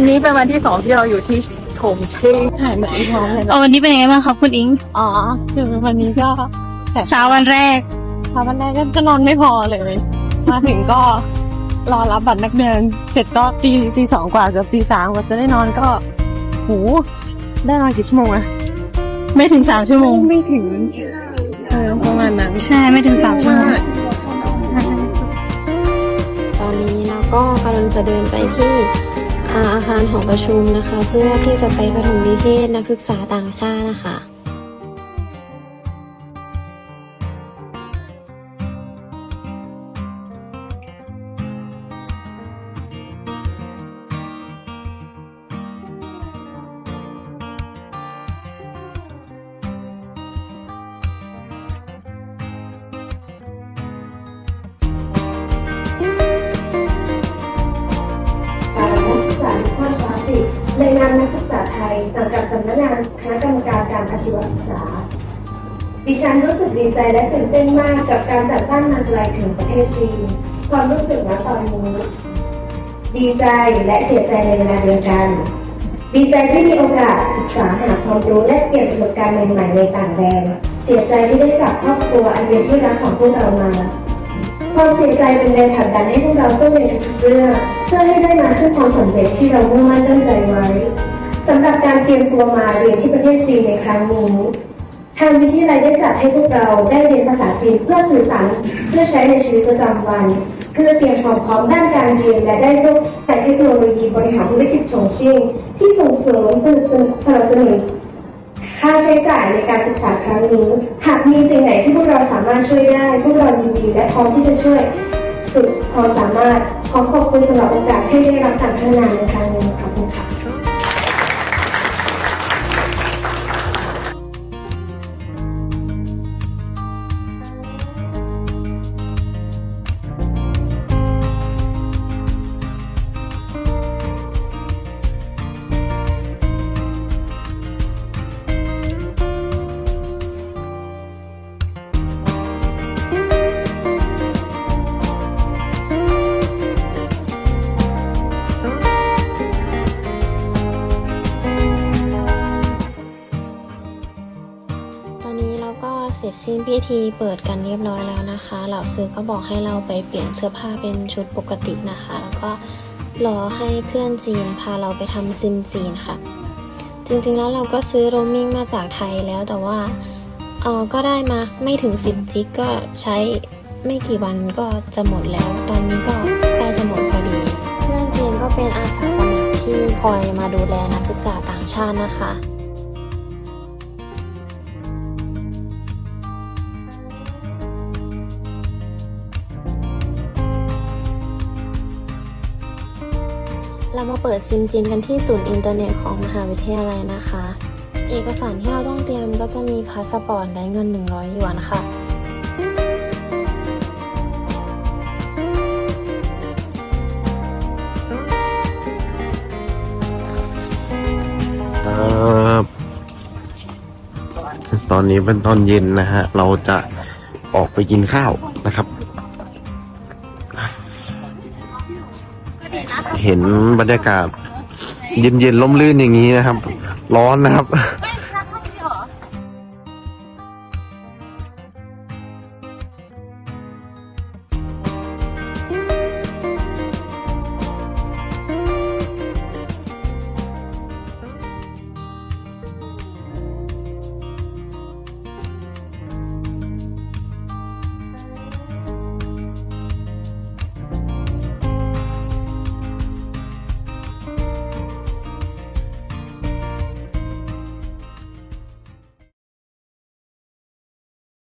วันนี้เป็นวันที่สองที่เราอยู่ที่โถงเชงถ่ายเหมือนอีท้องเลยเออวันนี้เป็นยังไงบ้างครับคุณอิงอ๋อคือวันนี้ก็แสบเช้าวันแรกเช้าวันแรกก็จะนอนไม่พอเลย มาถึงก็รอรับบัตรนักเรียนเสร็จก็ตีตีสองกว่าเกือบตีสามกว่าจะได้นอนก็หูได้นอนกี่ชั่วโมงอะไม่ถึงสามชั่วโมงไม่ถึงเออประมาณนั้นใช่ไม่ถึงสามชั่วโมงตอนนี้เราก็กำลังจะเดินไปที่ อาอาคารหอประชุมนะคะ เพื่อที่จะไปประถมนิเทศนักศึกษาต่างชาตินะคะ ในนามนักศึกษาไทยสังกัดสำนักงานคณะกรรมการการอาชีวศึกษา ดิฉันรู้สึกดีใจและตื่นเต้นมากกับการจัดตั้งมันไกลถึงประเทศจีนความรู้สึกณตอนนี้ดีใจและเสียใจในเวลาเดียวกัน ดีใจที่มีโอกาสศึกษาหาความรู้และเปลี่ยนประสบการณ์ใหม่ๆในต่างแดน เสียใจที่ได้จากครอบครัวอันเป็นที่รักของพวกเรามา ความเสียใจเป็นแรงผลักดันให้พวกเราสู้ในทุกเรื่องเพื่อให้ได้มาซึ่งความสำเร็จที่เรามุ่งมั่นตั้งใจไเตรียมตัวมาเรียนที่ประเทศจีนในครั้งนี้ ทางวิทยาลัยได้จัดให้พวกเราได้เรียนภาษาจีนเพื่อสื่อสารเพื่อใช้ในชีวิตประจำวัน เพื่อเตรียมความพร้อมด้านการเรียนและได้ร่วมแต่เทคโนโลยีบริหารธุรกิจชงชิ่งที่ส่งเสริมสนับสนุนสนับสนุนค่าใช้จ่ายในการศึกษาครั้งนี้ หากมีสิ่งไหนที่พวกเราสามารถช่วยได้ พวกเรายินดีและพร้อมที่จะช่วยสุดความสามารถขอขอบคุณสำหรับโอกาสที่ได้รับการพัฒนาในครั้งนี้ขอบคุณค่ะ เสร็จสิ้นพิธีเปิดกันเรียบร้อยแล้วนะคะ เหล่าซื้อก็บอกให้เราไปเปลี่ยนเสื้อผ้าเป็นชุดปกตินะคะ แล้วก็รอให้เพื่อนจีนพาเราไปทำซิมจีนค่ะ จริงๆแล้วเราก็ซื้อโรมมิ่งมาจากไทยแล้วแต่ว่าเออก็ได้มาไม่ถึง 10 จิกก็ใช้ไม่กี่วันก็จะหมดแล้ว ตอนนี้ก็ใกล้จะหมดพอดี เพื่อนจีนก็เป็นอาสาสมัครที่คอยมาดูแลนักศึกษาต่างชาตินะคะ เรามาเปิดซิมจีนกันที่ศูนย์อินเทอร์เน็ตของมหาวิทยาลัยนะคะ เอกสารที่เราต้องเตรียมก็จะมีพาสปอร์ตและเงิน 100 หยวนค่ะ ครับตอนนี้เป็นตอนเย็นนะฮะ เราจะออกไปกินข้าวนะครับ เห็นบรรยากาศ เย็นๆล่มลื่นอย่างนี้นะครับ ร้อนนะครับ